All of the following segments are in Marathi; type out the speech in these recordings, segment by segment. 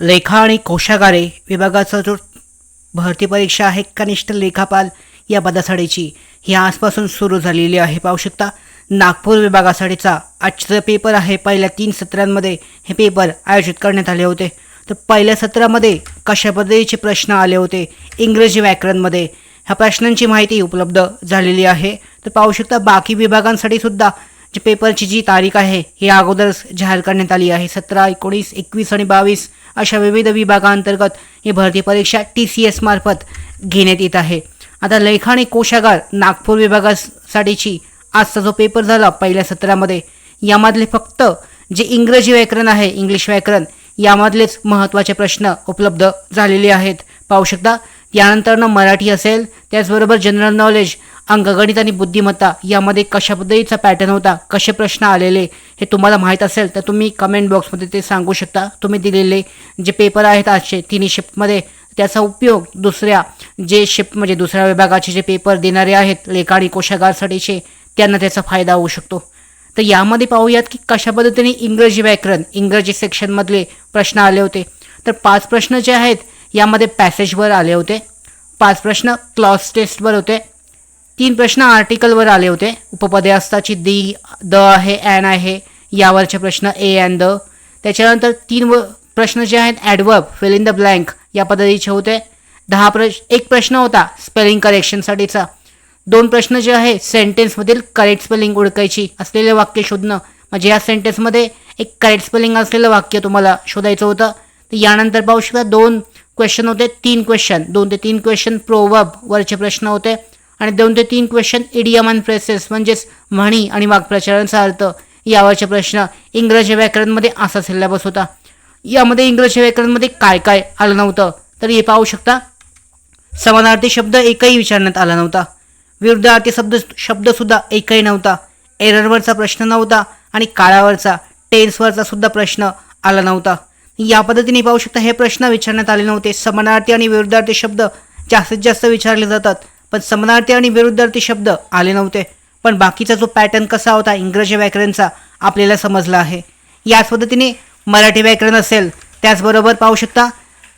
लेखा आणि कोशागारे विभागाचा जो भरती परीक्षा आहे कनिष्ठ लेखापाल या पदासाठीची ही आजपासून सुरू झालेली आहे. पाहू शकता नागपूर विभागासाठीचा आजचा पेपर आहे. पहिल्या तीन सत्रांमध्ये हे पेपर आयोजित करण्यात आले होते. तर पहिल्या सत्रामध्ये कशा पद्धतीचे प्रश्न आले होते? इंग्रजी व्याकरणमध्ये ह्या प्रश्नांची माहिती उपलब्ध झालेली आहे. तर पाहू शकता बाकी विभागांसाठी सुद्धा जे पेपरची जी तारीख आहे ही अगोदरच जाहीर करण्यात आली आहे. सतरा एकोणीस एकवीस आणि बावीस अशा विविध विभागांतर्गत ही भरती परीक्षा टी सी एस मार्फत घेण्यात येत आहे. आता लेखा आणि कोशागार नागपूर विभागासाठीची आजचा जो पेपर झाला पहिल्या सत्रामध्ये यामधले फक्त जे इंग्रजी व्याकरण आहे इंग्लिश व्याकरण यामधलेच महत्त्वाचे प्रश्न उपलब्ध झालेले आहेत. पाहू शकता यानंतरनं मराठी असेल त्याचबरोबर जनरल नॉलेज अंकगणित आणि बुद्धिमत्ता यामध्ये कशा पद्धतीचा पॅटर्न होता? कसे प्रश्न आलेले? हे तुम्हाला माहीत असेल तर तुम्ही कमेंट बॉक्समध्ये ते सांगू शकता. तुम्ही दिलेले जे पेपर आहेत आजचे तिन्ही शिफ्टमध्ये त्याचा उपयोग दुसऱ्या जे शिफ्ट म्हणजे दुसऱ्या विभागाचे जे पेपर देणारे आहेत लेखा कोशागारसाठीचे त्यांना त्याचा फायदा होऊ शकतो. तर यामध्ये पाहूयात की कशा पद्धतीने इंग्रजी व्याकरण इंग्रजी सेक्शनमधले प्रश्न आले होते. तर पाच प्रश्न जे आहेत यामध्ये पॅसेजवर आले होते. पाच प्रश्न क्लॉस टेस्टवर होते. तीन प्रश्न आर्टिकलवर आले होते. उपपदे असताची दी द आहे ॲन आहे यावरचे प्रश्न ए अँड द. त्याच्यानंतर तीन व प्रश्न जे आहेत adverb fill in the blank या पद्धतीचे होते. दहा प्रश एक प्रश्न होता स्पेलिंग करेक्शनसाठीचा. दोन प्रश्न जे आहे सेंटेन्समधील करेक्ट स्पेलिंग ओळखायची असलेले वाक्य शोधणं. म्हणजे या सेंटेन्समध्ये एक करेक्ट स्पेलिंग असलेलं वाक्य तुम्हाला शोधायचं होतं. तर यानंतर पाहू शकता दोन क्वेश्चन होते तीन क्वेश्चन. दोन ते तीन क्वेश्चन प्रोवर्ब वरचे प्रश्न होते. आणि दोन ते तीन क्वेश्चन इडियम अँड फ्रेसेस म्हणजेच म्हणी आणि वाक्प्रचारांचा अर्थ. यावरचे प्रश्न इंग्रजी व्याकरणमध्ये असा सिलेबस होता. यामध्ये इंग्रजी व्याकरणमध्ये काय काय आलं नव्हतं? तर हे पाहू शकता. समानार्थी शब्द एकही विचारण्यात आला नव्हता. विरुद्धार्थी शब्द शब्दसुद्धा एकही नव्हता. एररवरचा प्रश्न नव्हता आणि काळावरचा टेन्सवरचा सुद्धा प्रश्न आला नव्हता. या पद्धतीने पाहू शकता हे प्रश्न विचारण्यात आले नव्हते. समानार्थी आणि विरुद्धार्थी शब्द जास्तीत जास्त विचारले जातात. पण समानार्थी आणि विरुद्धार्थी शब्द आले नव्हते. पण बाकीचा जो पॅटर्न कसा होता इंग्रजी व्याकरणचा आपल्याला समजला आहे. याच पद्धतीने मराठी व्याकरण असेल त्याचबरोबर पाहू शकता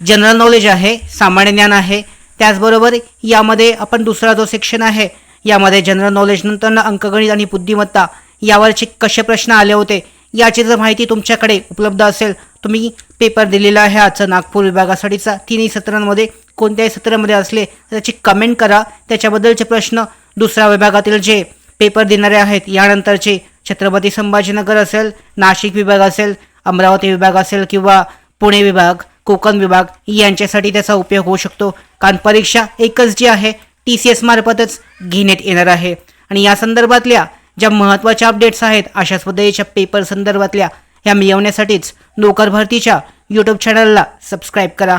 जनरल नॉलेज आहे सामान्य ज्ञान आहे. त्याचबरोबर यामध्ये आपण दुसरा जो सेक्शन आहे यामध्ये जनरल नॉलेज नंतर अंकगणित आणि बुद्धिमत्ता यावरचे कसे प्रश्न आले होते याची जर माहिती तुमच्याकडे उपलब्ध असेल. तुम्ही पेपर दिलेला आहे आजचा नागपूर विभागासाठीचा. तिन्ही सत्रांमध्ये कोणत्याही सत्रामध्ये असले तर त्याची कमेंट करा. त्याच्याबद्दलचे प्रश्न दुसऱ्या विभागातील जे पेपर देणारे आहेत यानंतरचे छत्रपती संभाजीनगर असेल नाशिक विभाग असेल अमरावती विभाग असेल किंवा पुणे विभाग कोकण विभाग यांच्यासाठी त्याचा उपयोग होऊ शकतो. कारण परीक्षा एकच जी आहे टी सी एस मार्फतच घेण्यात येणार आहे. आणि या संदर्भातल्या ज्या महत्त्वाच्या अपडेट्स आहेत अशाच पद्धतीच्या पेपर संदर्भातल्या ह्या मिळवण्यासाठीच नोकर भरतीच्या यूट्यूब चॅनलला सबस्क्राईब करा.